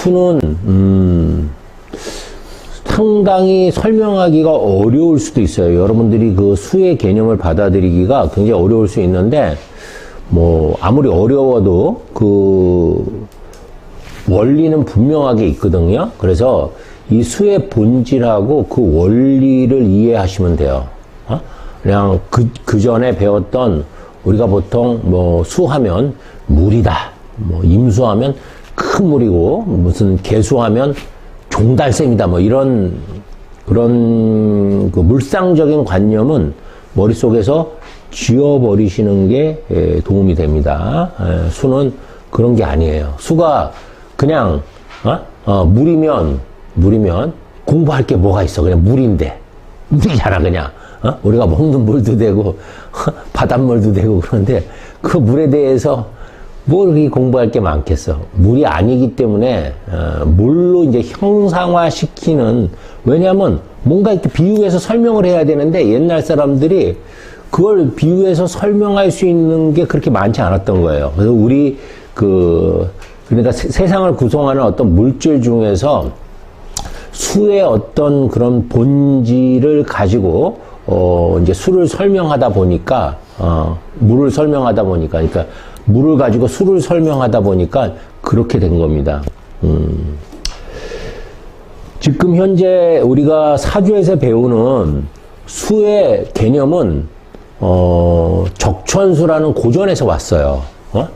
수는 음, 상당히 설명하기가 어려울 수도 있어요. 여러분들이 그 수의 개념을 받아들이기가 굉장히 어려울 수 있는데 뭐 아무리 어려워도 그 원리는 분명하게 있거든요. 그래서 이 수의 본질하고 그 원리를 이해하시면 돼요. 어? 그냥 그, 그 전에 배웠던 우리가 보통 뭐 수하면 물이다. 뭐 임수하면 큰 물이고 무슨 개수하면 종달샘이다. 뭐 이런 그런 그 물상적인 관념은 머릿속에서 지워버리시는 게 에, 도움이 됩니다. 에, 수는 그런 게 아니에요. 수가 그냥 어? 어, 물이면 물이면 공부할 게 뭐가 있어? 그냥 물인데 물이잖아 그냥. 어? 우리가 먹는 물도 되고 바닷물도 되고 그런데 그 물에 대해서 뭘 그렇게 공부할 게 많겠어. 물이 아니기 때문에 어, 물로 이제 형상화시키는 왜냐하면 뭔가 이렇게 비유해서 설명을 해야 되는데 옛날 사람들이 그걸 비유해서 설명할 수 있는 게 그렇게 많지 않았던 거예요. 그래서 우리 그 그러니까 세, 세상을 구성하는 어떤 물질 중에서 수의 어떤 그런 본질을 가지고 어 이제 수를 설명하다 보니까 어 물을 설명하다 보니까 그러니까 물을 가지고 수를 설명하다 보니까 그렇게 된 겁니다. 음. 지금 현재 우리가 사주에서 배우는 수의 개념은 어 적천수라는 고전에서 왔어요. 어?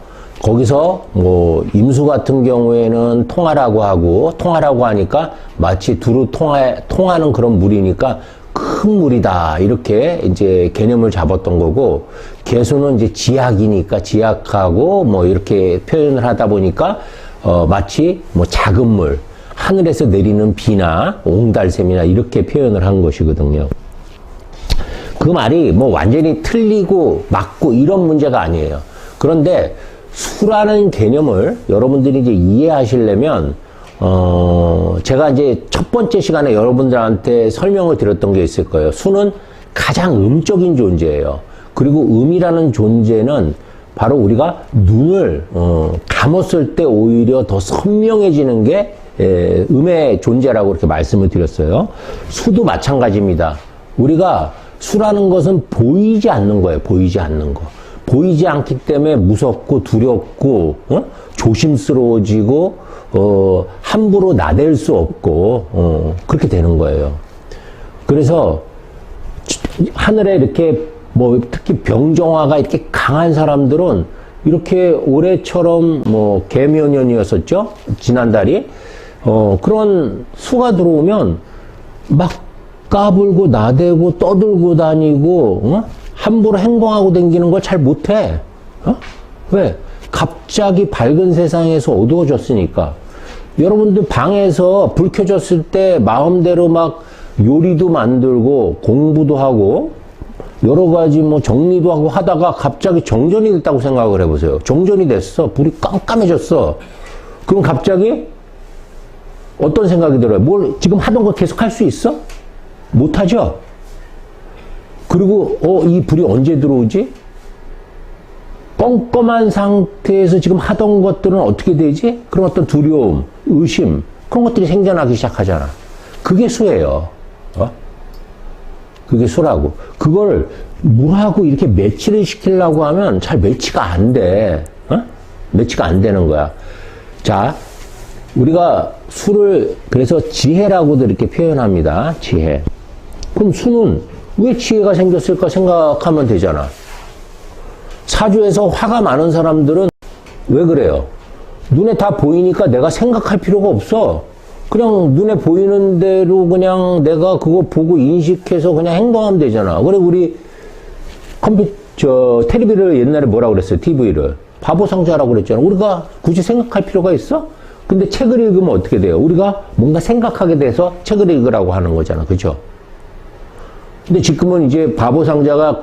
거기서 뭐 임수 같은 경우에는 통하라고 하고 통하라고 하니까 마치 두루 통하, 통하는 그런 물이니까 큰 물이다 이렇게 이제 개념을 잡았던 거고 개수는 이제 지약이니까 지약하고 뭐 이렇게 표현을 하다 보니까 어 마치 뭐 작은 물 하늘에서 내리는 비나 옹달샘이나 이렇게 표현을 한 것이거든요. 그 말이 뭐 완전히 틀리고 맞고 이런 문제가 아니에요. 그런데 수라는 개념을 여러분들이 이제 이해하시려면 어 제가 이제 첫 번째 시간에 여러분들한테 설명을 드렸던 게 있을 거예요. 수는 가장 음적인 존재예요. 그리고 음이라는 존재는 바로 우리가 눈을 어 감았을 때 오히려 더 선명해지는 게 에, 음의 존재라고 이렇게 말씀을 드렸어요. 수도 마찬가지입니다. 우리가 수라는 것은 보이지 않는 거예요. 보이지 않는 거. 보이지 않기 때문에 무섭고 두렵고 어? 조심스러워지고 어, 함부로 나댈 수 없고 어, 그렇게 되는 거예요. 그래서 하늘에 이렇게 뭐 특히 병정화가 이렇게 강한 사람들은 이렇게 올해처럼 뭐 개묘년이었었죠 지난달이 어, 그런 수가 들어오면 막 까불고 나대고 떠들고 다니고 어? 함부로 행동하고 다니는 걸 잘 못해. 어? 왜? 갑자기 밝은 세상에서 어두워졌으니까. 여러분들 방에서 불 켜졌을 때 마음대로 막 요리도 만들고 공부도 하고 여러 가지 뭐 정리도 하고 하다가 갑자기 정전이 됐다고 생각을 해보세요. 정전이 됐어. 불이 깜깜해졌어. 그럼 갑자기 어떤 생각이 들어요? 뭘 지금 하던 거 계속 할 수 있어? 못하죠? 그리고 어, 이 불이 언제 들어오지? 껌껌한 상태에서 지금 하던 것들은 어떻게 되지? 그런 어떤 두려움, 의심, 그런 것들이 생겨나기 시작하잖아. 그게 수예요. 어? 그게 수라고. 그걸 뭐하고 이렇게 매치를 시키려고 하면 잘 매치가 안 돼. 어? 매치가 안 되는 거야. 자, 우리가 수를 그래서 지혜라고도 이렇게 표현합니다. 지혜. 그럼 수는 왜 지혜가 생겼을까 생각하면 되잖아. 사주에서 화가 많은 사람들은 왜 그래요? 눈에 다 보이니까 내가 생각할 필요가 없어. 그냥 눈에 보이는 대로 그냥 내가 그거 보고 인식해서 그냥 행동하면 되잖아. 그래, 우리 컴퓨터, 저, 텔레비를 옛날에 뭐라고 그랬어요? TV를. 바보 상자라고 그랬잖아. 우리가 굳이 생각할 필요가 있어? 근데 책을 읽으면 어떻게 돼요? 우리가 뭔가 생각하게 돼서 책을 읽으라고 하는 거잖아. 그죠? 근데 지금은 이제 바보 상자가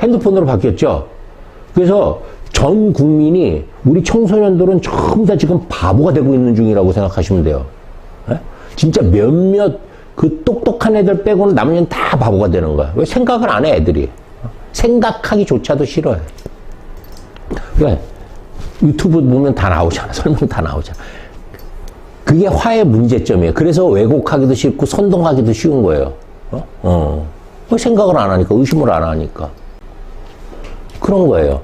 핸드폰으로 바뀌었죠? 그래서 전 국민이 우리 청소년들은 전부 다 지금 바보가 되고 있는 중이라고 생각하시면 돼요. 에? 진짜 몇몇 그 똑똑한 애들 빼고는 나머지는 다 바보가 되는 거야. 왜 생각을 안 해, 애들이? 생각하기조차도 싫어해. 왜? 유튜브 보면 다 나오잖아. 설명 다 나오잖아. 그게 화의 문제점이에요. 그래서 왜곡하기도 쉽고 선동하기도 쉬운 거예요. 어? 어. 왜 생각을 안 하니까, 의심을 안 하니까. 그런 거예요.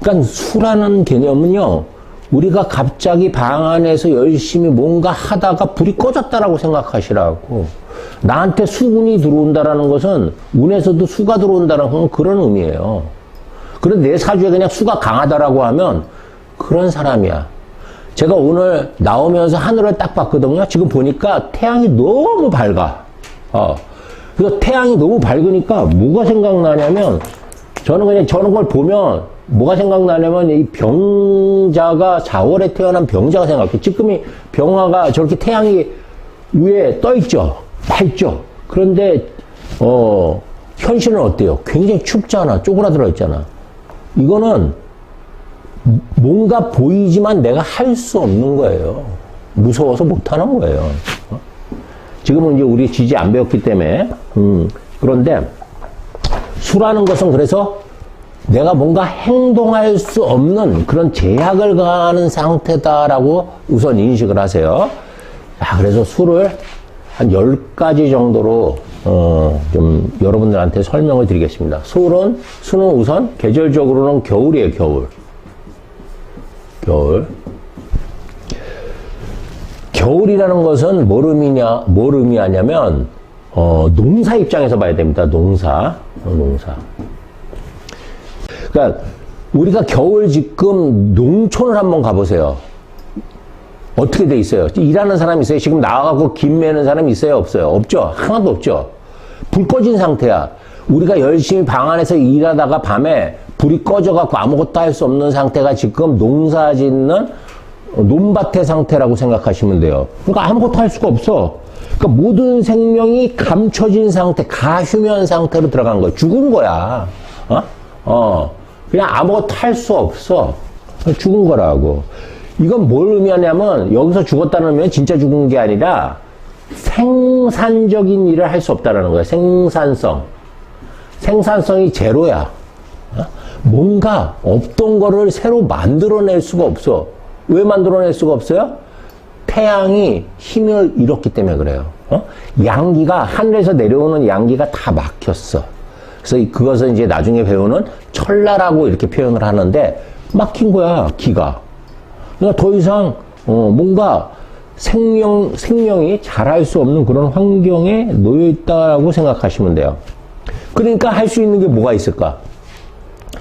그러니까 수라는 개념은요, 우리가 갑자기 방 안에서 열심히 뭔가 하다가 불이 꺼졌다라고 생각하시라고. 나한테 수군이 들어온다라는 것은 운에서도 수가 들어온다는 건 그런 의미예요. 그런데 내 사주에 그냥 수가 강하다라고 하면 그런 사람이야. 제가 오늘 나오면서 하늘을 딱 봤거든요. 지금 보니까 태양이 너무 밝아. 어. 그래서 태양이 너무 밝으니까 뭐가 생각나냐면 저는 그냥 저런 걸 보면 뭐가 생각나냐면 이 병자가 4월에 태어난 병자가 생각해. 지금이 병화가 저렇게 태양이 위에 떠 있죠. 밝죠. 그런데 어 현실은 어때요? 굉장히 춥잖아. 쪼그라들어 있잖아. 이거는 뭔가 보이지만 내가 할 수 없는 거예요. 무서워서 못 하는 거예요. 어? 지금은 이제 우리 지지 안 배웠기 때문에 음, 그런데 수라는 것은 그래서 내가 뭔가 행동할 수 없는 그런 제약을 가하는 상태다라고 우선 인식을 하세요. 아, 그래서 수를 한 10가지 정도로 어, 좀 여러분들한테 설명을 드리겠습니다. 수는, 수는 우선 계절적으로는 겨울이에요, 겨울. 겨울. 겨울이라는 것은 뭘 의미냐, 뭘 의미하냐면, 어, 농사 입장에서 봐야 됩니다. 농사. 어, 농사. 그러니까, 우리가 겨울 지금 농촌을 한번 가보세요. 어떻게 돼 있어요? 일하는 사람 있어요? 지금 나와갖고 김 매는 사람 있어요? 없어요? 없죠? 하나도 없죠? 불 꺼진 상태야. 우리가 열심히 방 안에서 일하다가 밤에 불이 꺼져갖고 아무것도 할 수 없는 상태가 지금 농사 짓는 논밭의 상태라고 생각하시면 돼요. 그러니까 아무것도 할 수가 없어. 그러니까 모든 생명이 감춰진 상태, 가휴면 상태로 들어간 거야. 죽은 거야. 어? 어. 그냥 아무것도 할 수 없어. 죽은 거라고. 이건 뭘 의미하냐면 여기서 죽었다는 의미는 진짜 죽은 게 아니라 생산적인 일을 할 수 없다는 거야. 생산성. 생산성이 제로야. 어? 뭔가 없던 거를 새로 만들어낼 수가 없어. 왜 만들어낼 수가 없어요? 태양이 힘을 잃었기 때문에 그래요. 어? 양기가 하늘에서 내려오는 양기가 다 막혔어. 그래서 그것을 이제 나중에 배우는 철라라고 이렇게 표현을 하는데 막힌 거야 기가. 그러니까 더 이상 어, 뭔가 생명 생명이 자랄 수 없는 그런 환경에 놓여 있다라고 생각하시면 돼요. 그러니까 할 수 있는 게 뭐가 있을까?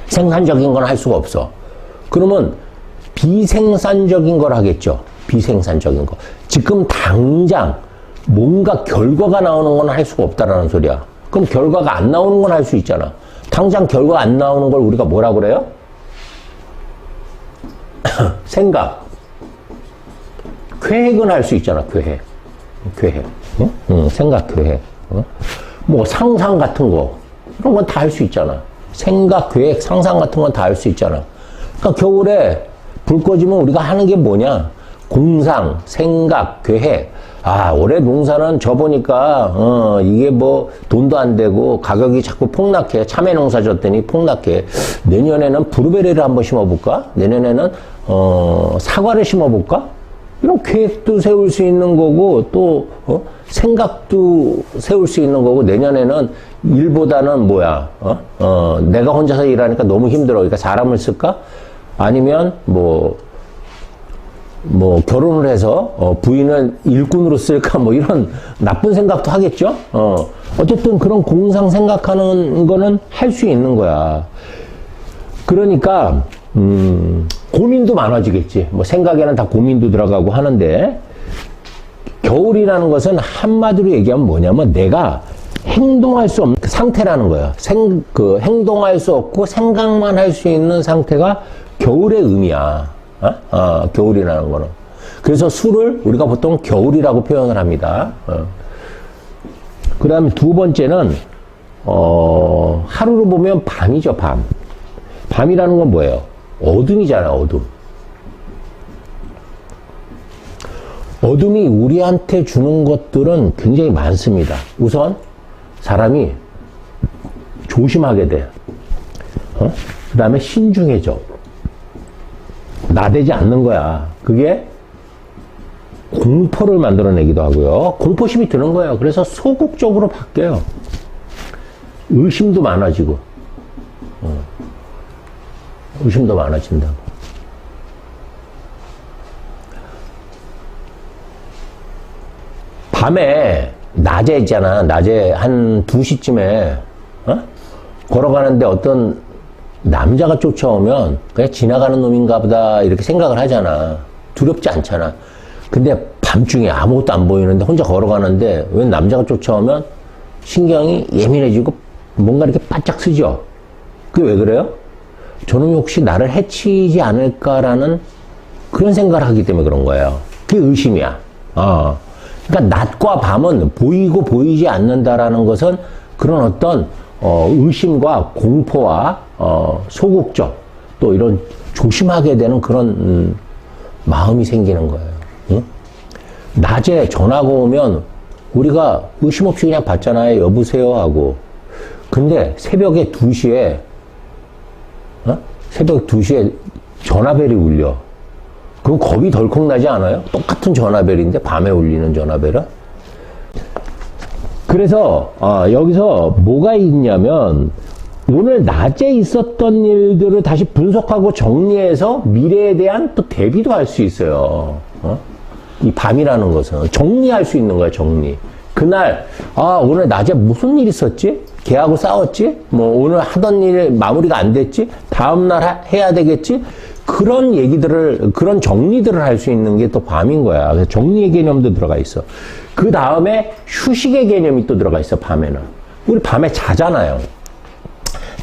생산적인 건 할 수가 없어. 그러면 비생산적인 걸 하겠죠. 비생산적인 거. 지금 당장 뭔가 결과가 나오는 건 할 수가 없다라는 소리야. 그럼 결과가 안 나오는 건 할 수 있잖아. 당장 결과 안 나오는 걸 우리가 뭐라 그래요? 생각. 계획은 할 수 있잖아, 계획. 계획. 응? 응, 생각, 계획. 응? 뭐 상상 같은 거. 이런 건 다 할 수 있잖아. 생각, 계획, 상상 같은 건 다 할 수 있잖아. 그러니까 겨울에 불 꺼지면 우리가 하는 게 뭐냐? 공상, 생각, 계획. 아, 올해 농사는 저 보니까, 어, 이게 뭐, 돈도 안 되고, 가격이 자꾸 폭락해. 참외 농사 졌더니 폭락해. 내년에는 브루베리를 한번 심어볼까? 내년에는, 어, 사과를 심어볼까? 이런 계획도 세울 수 있는 거고, 또, 어, 생각도 세울 수 있는 거고, 내년에는 일보다는 뭐야, 어, 어, 내가 혼자서 일하니까 너무 힘들어. 그러니까 사람을 쓸까? 아니면, 뭐, 뭐 결혼을 해서 어, 부인을 일꾼으로 쓸까 뭐 이런 나쁜 생각도 하겠죠. 어 어쨌든 그런 공상 생각하는 거는 할 수 있는 거야. 그러니까 음, 고민도 많아지겠지. 뭐 생각에는 다 고민도 들어가고 하는데 겨울이라는 것은 한마디로 얘기하면 뭐냐면 내가 행동할 수 없는 상태라는 거야. 생, 그 행동할 수 없고 생각만 할 수 있는 상태가 겨울의 의미야. 어? 어, 겨울이라는 거는. 그래서 술을 우리가 보통 겨울이라고 표현을 합니다. 어. 그 다음에 두 번째는, 어, 하루로 보면 밤이죠, 밤. 밤이라는 건 뭐예요? 어둠이잖아요, 어둠. 어둠이 우리한테 주는 것들은 굉장히 많습니다. 우선, 사람이 조심하게 돼. 어? 그 다음에 신중해져. 나대지 않는 거야. 그게 공포를 만들어내기도 하고요. 공포심이 드는 거예요. 그래서 소극적으로 바뀌어요. 의심도 많아지고, 어. 의심도 많아진다고. 밤에, 낮에 있잖아. 낮에 한 2시쯤에, 어? 걸어가는데 어떤 남자가 쫓아오면 그냥 지나가는 놈인가 보다 이렇게 생각을 하잖아. 두렵지 않잖아. 근데 밤중에 아무것도 안 보이는데 혼자 걸어가는데 왜 남자가 쫓아오면 신경이 예민해지고 뭔가 이렇게 바짝 쓰죠? 그게 왜 그래요? 저놈이 혹시 나를 해치지 않을까라는 그런 생각을 하기 때문에 그런 거예요. 그게 의심이야. 어. 그러니까 낮과 밤은 보이고 보이지 않는다라는 것은 그런 어떤 어, 의심과 공포와 어, 소극적 또 이런 조심하게 되는 그런 음, 마음이 생기는 거예요. 응? 낮에 전화가 오면 우리가 의심 없이 그냥 받잖아요. 여보세요 하고. 근데 새벽에 2시에 어? 새벽 2시에 전화벨이 울려. 그럼 겁이 덜컥 나지 않아요? 똑같은 전화벨인데 밤에 울리는 전화벨은? 그래서 어, 여기서 뭐가 있냐면 오늘 낮에 있었던 일들을 다시 분석하고 정리해서 미래에 대한 또 대비도 할 수 있어요. 어? 이 밤이라는 것은 정리할 수 있는 거야 정리. 그날 아 오늘 낮에 무슨 일 있었지? 걔하고 싸웠지? 뭐 오늘 하던 일 마무리가 안 됐지? 다음 날 하- 해야 되겠지? 그런 얘기들을 그런 정리들을 할 수 있는 게 또 밤인 거야. 그래서 정리의 개념도 들어가 있어. 그 다음에 휴식의 개념이 또 들어가 있어 밤에는. 우리 밤에 자잖아요.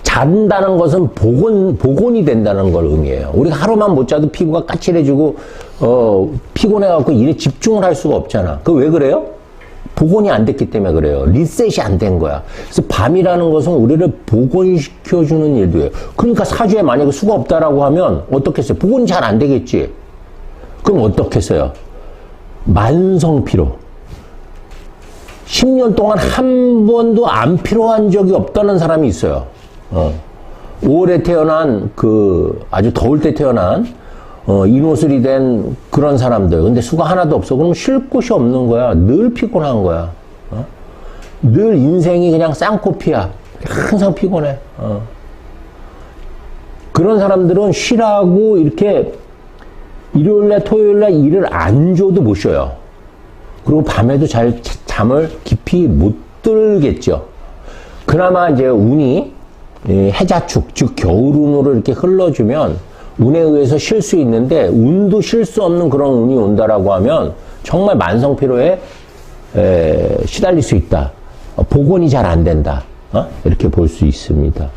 잔다는 것은 복원, 복원이 된다는 걸 의미해요. 우리가 하루만 못 자도 피부가 까칠해지고, 어, 피곤해갖고 일에 집중을 할 수가 없잖아. 그 왜 그래요? 복원이 안 됐기 때문에 그래요. 리셋이 안 된 거야. 그래서 밤이라는 것은 우리를 복원시켜주는 일도 해요. 그러니까 사주에 만약에 수가 없다라고 하면 어떻겠어요? 복원이 잘 안 되겠지. 그럼 어떻겠어요? 만성피로. 10년 동안 한 번도 안 피로한 적이 없다는 사람이 있어요. 어. 5월에 태어난 그 아주 더울 때 태어난 어, 인호술이 된 그런 사람들. 근데 수가 하나도 없어. 그러면 쉴 곳이 없는 거야. 늘 피곤한 거야. 어? 늘 인생이 그냥 쌍코피야. 항상 피곤해. 어. 그런 사람들은 쉬라고 이렇게 일요일날 토요일날 일을 안 줘도 못 쉬어요. 그리고 밤에도 잘 자- 잠을 깊이 못 들겠죠. 그나마 이제 운이 이 해자축, 즉 겨울운으로 이렇게 흘러주면 운에 의해서 쉴 수 있는데 운도 쉴 수 없는 그런 운이 온다라고 하면 정말 만성 피로에 에, 시달릴 수 있다. 어, 복원이 잘 안 된다. 어? 이렇게 볼 수 있습니다.